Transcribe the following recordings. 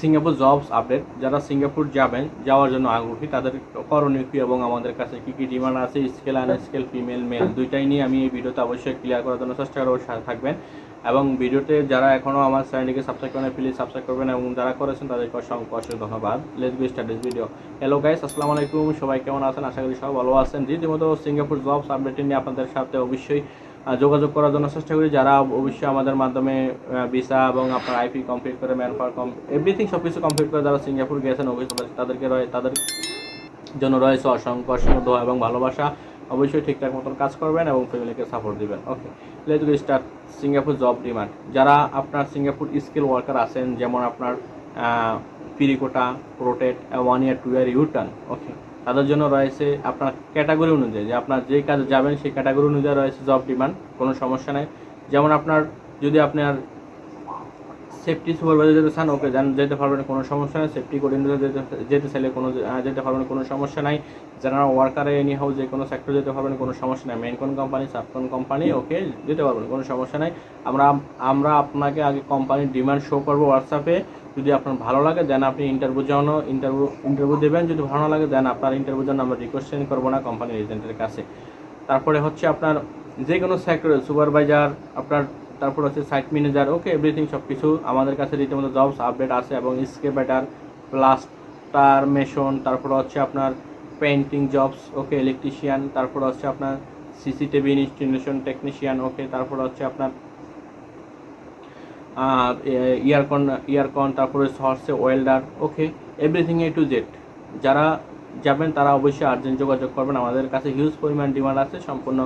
Singapore jobs update যারা Singapore যাবেন, যাওয়ার জন্য আগ্রহী, তাদের করণীয় কী এবং আমাদের কাছে কী কী ডিমান্ড আছে skill unskill female male দুইটাই নিয়ে আমি এই ভিডিওতে অবশ্যই ক্লিয়ার করার জন্য চেষ্টা করব সাথে থাকবেন। এবং ভিডিওতে যারা এখনও আমার চ্যানেলটিকে সাবস্ক্রাইব করেন প্লিজ সাবস্ক্রাইব করবেন এবং যারা করেছেন, তাদেরকে অসংখ্য অসংখ্য ধন্যবাদ। Let's be this video hello guys আসসালামু আলাইকুম। সবাই কেমন আছেন? আশা করি সবাই ভালো আছেন। রীতিমতো সিঙ্গাপুর জবস আপডেট নিয়ে আপনাদের সাথে অবশ্যই যোগাযোগ করার জন্য চেষ্টা করি। যারা অবশ্যই আমাদের মাধ্যমে ভিসা এবং আপনার আইপি কমপ্লিট করে ম্যান পাওয়ার কম এভরিথিং সব কিছু কমপ্লিট করে যারা সিঙ্গাপুর গেছেন, অবশ্যই তাদেরকে রয়ে তাদের জন্য রয়েছে অসংখ্য অসংখ্য দোয়া এবং ভালোবাসা। অবশ্যই ঠিকঠাক মতন কাজ করবেন এবং ফ্যামিলিকে সাপোর্ট দিবেন। Okay let's go start Singapore job demand যারা আপনার সিঙ্গাপুর স্কিল ওয়ার্কার আছেন, যেমন আপনার পিরিকোটা প্রোটেট one year two year U turn okay তাদের জন্য রয়েছে আপনার ক্যাটাগরি অনুযায়ী, যে আপনার যেই কাজে যাবেন সেই ক্যাটাগরি অনুযায়ী রয়েছে জব ডিমান্ড কোনো সমস্যা নেই। যেমন আপনার যদি আপনার সেফটি সুপারভাইজার যেতে চান ওকে যান, যেতে পারবেন, কোনো সমস্যা নেই। সেফটি কোঅর্ডিনেটর যেতে যেতে চাইলে কোনো যেতে পারবেন, কোনো সমস্যা নাই। যারা ওয়ার্কারে এনি হাউস যে কোনো সেক্টর যেতে পারবেন, কোনো সমস্যা নেই। মেন কোন কোম্পানি সাব কোন কোম্পানি ওকে যেতে পারবেন, কোনো সমস্যা নাই। আমরা আমরা আপনাকে আগে কোম্পানির ডিমান্ড শো করব হোয়াটসঅ্যাপে যদি আপনার ভালো লাগে দেন আপনি ইন্টারভিউ জন্য ইন্টারভিউ ইন্টারভিউ দেবেন। যদি ভালো না লাগে দেন আপনার ইন্টারভিউ জন্য আমরা রিকোয়েস্ট সেন্ড করব না কোম্পানির এজেন্টের কাছে। তারপরে হচ্ছে আপনার যে কোনো সেক্টরে সুপারভাইজার আপনার তারপর হচ্ছে সাইট ম্যানেজার ওকে এভরিথিং সব কিছু আমাদের কাছে রীতিমতো জবস আপডেট আছে এবং স্কে ব্যাটার প্লাস্টার মেশন তারপর হচ্ছে আপনার পেন্টিং জবস ওকে ইলেকট্রিশিয়ান তারপর হচ্ছে আপনার সিসিটিভি ইনস্টলেশন টেকনিশিয়ান ওকে তারপর হচ্ছে আপনার ইয়ারকন ইয়ারকন তারপরে হচ্ছে welder okay everything A to Z যারা যাবেন তারা অবশ্যই আর্জেন্ট যোগাযোগ করবেন। আমাদের কাছে হিউজ পরিমাণ ডিমান্ড আছে, সম্পূর্ণ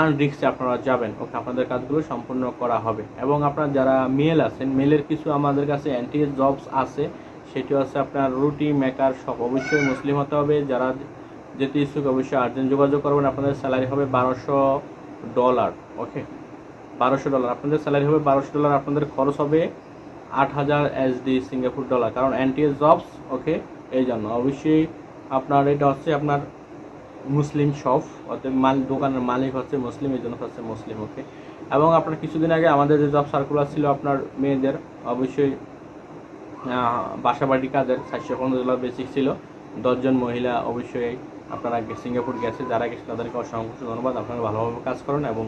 আনরিক্সে আপনারা যাবেন। ওকে আপনাদের কাজগুলো সম্পূর্ণ করা হবে। এবং আপনার যারা মেল আছেন মেলের কিছু আমাদের কাছে অ্যান্টিএস জবস আছে সেটি হচ্ছে আপনার রুটি মেকার সব অবশ্যই মুসলিম হতে হবে। যারা যেতে ইচ্ছুক অবশ্যই আর্জেন্ট যোগাযোগ করবেন। আপনাদের স্যালারি হবে বারোশো ডলার ওকে বারোশো ডলার। আপনাদের স্যালারি হবে বারোশো ডলার আপনাদের খরচ হবে আট হাজার এসডি সিঙ্গাপুর ডলার কারণ অ্যান্টিএস জবস ওকে এই জন্য। অবশ্যই আপনার এটা হচ্ছে আপনার মুসলিম শপ অর্থাৎ মাল দোকানের মালিক হচ্ছে মুসলিম এই জন্য হচ্ছে মুসলিম ওকে এবং আপনার কিছুদিন আগে আমাদের যে জব সার্কুলার ছিল আপনার মেয়েদের অবশ্যই আহ, বাসাবাড়ি কাজের চারশো পনেরো ডলার বেসিক ছিল। দশজন মহিলা অবশ্যই আপনারা সিঙ্গাপুর গেছে যারা গেছে তাদেরকে অসংখ্য ধন্যবাদ। আপনারা ভালোভাবে কাজ করেন এবং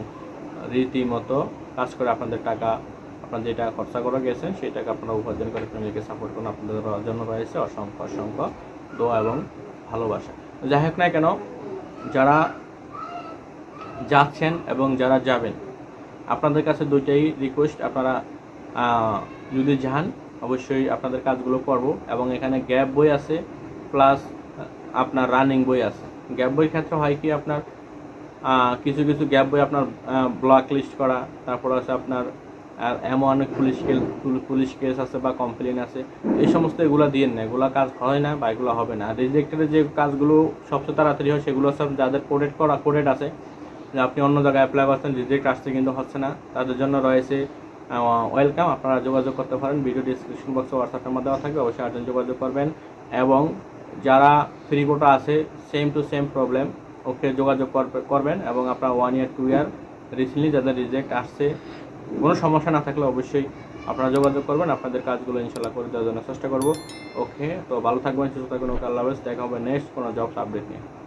রীতিমতো কাজ করে আপনাদের টাকা, আপনার যেটা খরচা করে গেছেন সেই টাকা আপনারা উপার্জন করে ফ্যামিলিকে সাপোর্ট করুন। আপনাদের জন্য রয়েছে অসংখ্য অসংখ্য দোয়া এবং ভালোবাসা। যাই হোক না কেন, যারা যাচ্ছেন এবং যারা যাবেন, আপনাদের কাছে দুইটাই রিকোয়েস্ট আপনারা যদি যান, অবশ্যই আপনাদের কাজগুলো করব এবং এখানে গ্যাপ বই আছে প্লাস আপনার রানিং বই আছে। গ্যাপ বইয়ের ক্ষেত্রে হয় কি আপনার কিছু কিছু গ্যাপ বই আপনার ব্লক লিস্ট করা, তারপর আছে আপনার আর এমন অনেক পুলিশ কেস পুলিশ কেস আছে বা কমপ্লেন আছে, এই সমস্ত এগুলো দিয়ে না এগুলো কাজ হয় না বা এগুলো হবে না। রিজেক্টেডের যে কাজগুলো সবচেয়ে তাড়াতাড়ি হয়, সেগুলো সব যাদের কোডেড করা কোডেড আছে, যে আপনি অন্য জায়গায় অ্যাপ্লাই করছেন রিজেক্ট আসছে কিন্তু হচ্ছে না, তাদের জন্য রয়েছে ওয়েলকাম আপনারা যোগাযোগ করতে পারেন ভিডিও ডিসক্রিপশন বক্সে হোয়াটসঅ্যাপ নাম্বার দেওয়া থাকবে, অবশ্যই আর্জেন্ট যোগাযোগ করবেন। এবং যারা ফ্রি কোটা আছে same to same problem okay যোগাযোগ করবে- করবেন এবং আপনার one year two year recently যাদের রিজেক্ট আসছে, কোনো সমস্যা না থাকলে অবশ্যই আপনারা যোগাযোগ করবেন, আপনাদের কাজগুলো ইনশাল্লাহ করে দেওয়ার জন্য চেষ্টা করব। ওকে, তো ভালো থাকবেন, সুস্থ থাকবেন, ওকে আল্লাহ দেখা হবে নেক্সট কোনো জবস আপডেট নিয়ে।